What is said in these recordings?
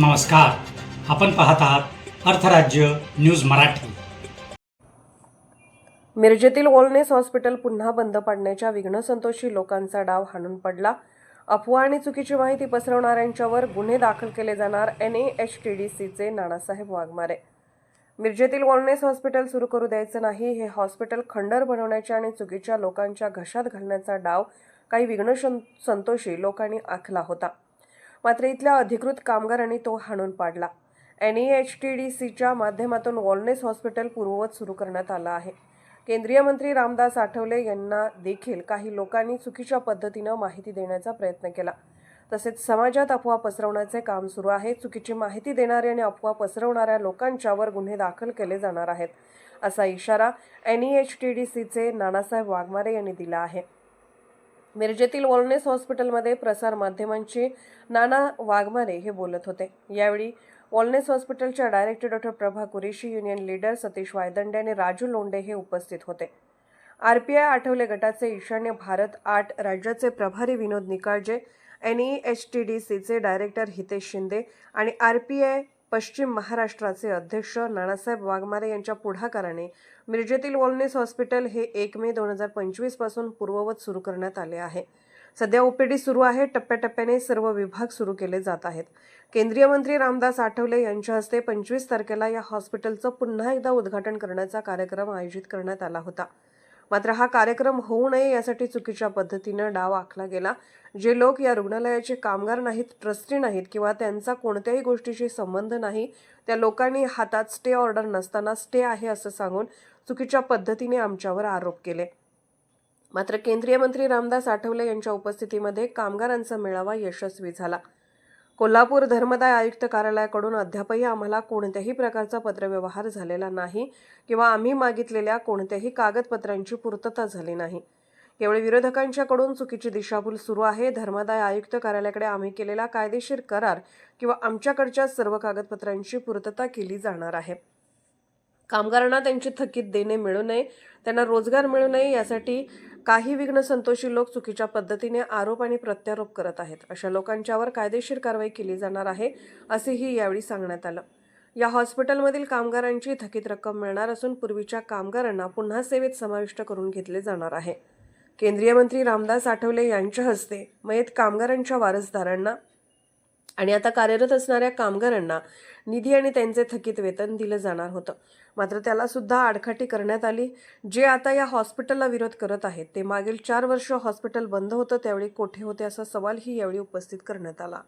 नमस्कार. आपण पाहत आहात अर्थराज्य न्यूज मराठी. मिरजेतील वॉलनेस हॉस्पिटल पुन्हा बंद पाडण्याच्या विघ्नसंतोषी लोकांचा डाव हाणून पडला. अफवा आणि चुकीची माहिती पसरवणाऱ्यांच्यावर गुन्हे दाखल केले जाणार N A H T D सीचे नानासाहेब वाघमारे. मिरजेतील वॉलनेस हॉस्पिटल सुरू करू द्यायचं नाही हे हॉस्पिटल खंडर बनवण्याच्या आणि चुकीच्या लोकांच्या घशात घालण्याचा डाव काही विघ्न संतोषी लोकांनी आखला होता. मात्र इथल्या अधिकृत कामगारांनी तो हाणून पाडला. N E H T D सीच्या माध्यमातून वॉलनेस हॉस्पिटल पूर्ववत सुरू करण्यात आलं आहे. केंद्रीय मंत्री रामदास आठवले यांना देखील काही लोकांनी चुकीच्या पद्धतीनं माहिती देण्याचा प्रयत्न केला. तसेच समाजात अफवा पसरवण्याचे काम सुरू आहे. चुकीची माहिती देणारे आणि अफवा पसरवणाऱ्या लोकांच्यावर गुन्हे दाखल केले जाणार आहेत असा इशारा N E H T D सीचे नानासाहेब वाघमारे यांनी दिला आहे. मिरजेतील वॉलनेस हॉस्पिटलमध्ये प्रसार माध्यमांची नाना वाघमारे हे बोलत होते. यावेळी वॉलनेस हॉस्पिटलच्या director doctor Prabha Qureshi union leader Satish Waydande आणि राजू लोंडे हे उपस्थित होते. आरपीआय आठवले गटाचे ईशान्य भारत आठ राज्याचे प्रभारी Vinod Nikalje N E H T D सीचे डायरेक्टर हितेश शिंदे आणि आर पी आय पश्चिम महाराष्ट्राचे अध्यक्ष नानासाहेब वाघमारे यांच्या पुढाकाराने मिरजेतील वॉलनेस हॉस्पिटल हे एक मे दोन हजार पंचवीसपासून पूर्ववत सुरू करण्यात आले आहे. सध्या ओपीडी सुरू आहे. टप्प्याटप्प्याने सर्व विभाग सुरू केले जात आहेत. केंद्रीय मंत्री रामदास आठवले यांच्या हस्ते पंचवीस तारखेला या हॉस्पिटलचं पुन्हा एकदा उद्घाटन करण्याचा कार्यक्रम आयोजित करण्यात आला होता. मात्र हा कार्यक्रम होऊ नये यासाठी चुकीच्या पद्धतीनं डाव आखला गेला. जे लोक या रुग्णालयाचे कामगार नाहीत ट्रस्टी नाहीत किंवा त्यांचा कोणत्याही गोष्टीशी संबंध नाही त्या लोकांनी हातात स्टे ऑर्डर नसताना स्टे आहे असं सांगून चुकीच्या पद्धतीने आमच्यावर आरोप केले. मात्र केंद्रीय मंत्री रामदास आठवले यांच्या उपस्थितीमध्ये कामगारांचा मेळावा यशस्वी झाला. कोल्हापूर धर्मदाय आयुक्त कार्यालयाकडून अद्यापही आम्हाला कोणत्याही प्रकारचा पत्रव्यवहार झालेला नाही किंवा आम्ही मागितलेल्या कोणत्याही कागदपत्रांची पूर्तता झाली नाही. केवळ विरोधकांच्याकडून चुकीची दिशाभूल सुरू आहे. धर्मदाय आयुक्त कार्यालयाकडे आम्ही केलेला कायदेशीर करार किंवा आमच्याकडच्या सर्व कागदपत्रांची पूर्तता केली जाणार आहे. कामगारांना त्यांची थकीत देणे मिळू नये त्यांना रोजगार मिळू नये यासाठी काही विघ्न संतोषी लोक चुकीच्या पद्धतीने आरोप आणि प्रत्यारोप करत आहेत. अशा लोकांच्यावर कायदेशीर कारवाई केली जाणार आहे असेही यावेळी सांगण्यात आलं. या हॉस्पिटलमधील कामगारांची थकीत रक्कम मिळणार असून पूर्वीच्या कामगारांना पुन्हा सेवेत समाविष्ट करून घेतले जाणार आहे. केंद्रीय मंत्री रामदास आठवले यांच्या हस्ते मयत कामगारांच्या वारसदारांना आणि आता कार्यरत असणाऱ्या कामगारांना निधी आणि त्यांचे थकीत वेतन दिलं जाणार होतं. मात्र त्याला सुद्धा आडखाटी करण्यात आली. जे आता या हॉस्पिटलला विरोध करत आहेत ते मागील चार वर्ष हॉस्पिटल बंद होतं त्यावेळी कोठे होते असा सवालही यावेळी उपस्थित करण्यात आला.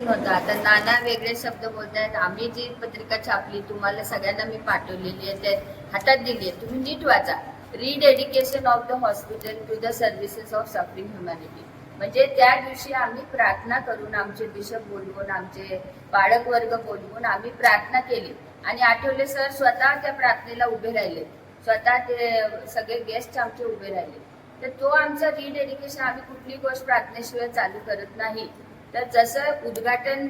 होता. आता नाना वेगळे शब्द बोलतायत. आम्ही जी पत्रिका छापली तुम्हाला सगळ्यांना मी पाठवलेली आहे ते हातात दिली आहे. तुम्ही नीट वाचा. Rededication of the hospital to the services of suffering humanity म्हणजे त्या दिवशी आम्ही प्रार्थना करून आमचे बिशप बोलवून आमचे बाळक वर्ग बोलवून आम्ही प्रार्थना केली. आणि आठवले सर स्वतः त्या प्रार्थनेला उभे राहिले. स्वतः ते सगळे गेस्ट आमचे उभे राहिले. तर तो आमचा रिडेडिकेशन आम्ही कुठली गोष्ट प्रार्थनेशिवाय चालू करत नाही. तर जसं उद्घाटन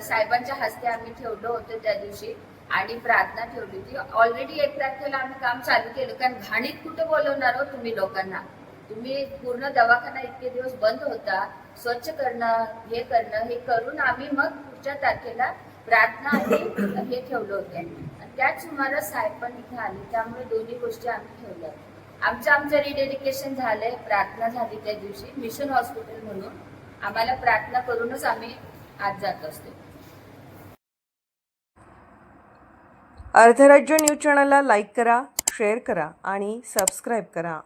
साहेबांच्या हस्ते आम्ही ठेवलं होतं त्या दिवशी आणि प्रार्थना ठेवली होती. ऑलरेडी एक तारखेला आम्ही काम चालू केलं. कारण घाणीत कुठं बोलवणार हो तुम्ही लोकांना? तुम्ही पूर्ण दवाखाना इतके दिवस बंद होता. स्वच्छ करणं हे करणं हे करून आम्ही मग पुढच्या तारखेला प्रार्थना आणि हे ठेवलं होतं. आणि त्याच सुमारास साहेब पण इथे आली. त्यामुळे दोन्ही गोष्टी आम्ही ठेवल्या. आमचं आमचं रिडेडिकेशन झालंय. प्रार्थना झाली त्या दिवशी. मिशन हॉस्पिटल म्हणून आम्हाला प्रार्थना करूनच आम्ही आज जात असतो. अर्धराज्य न्यूज चॅनलला लाईक करा शेअर करा आणि सबस्क्राईब करा.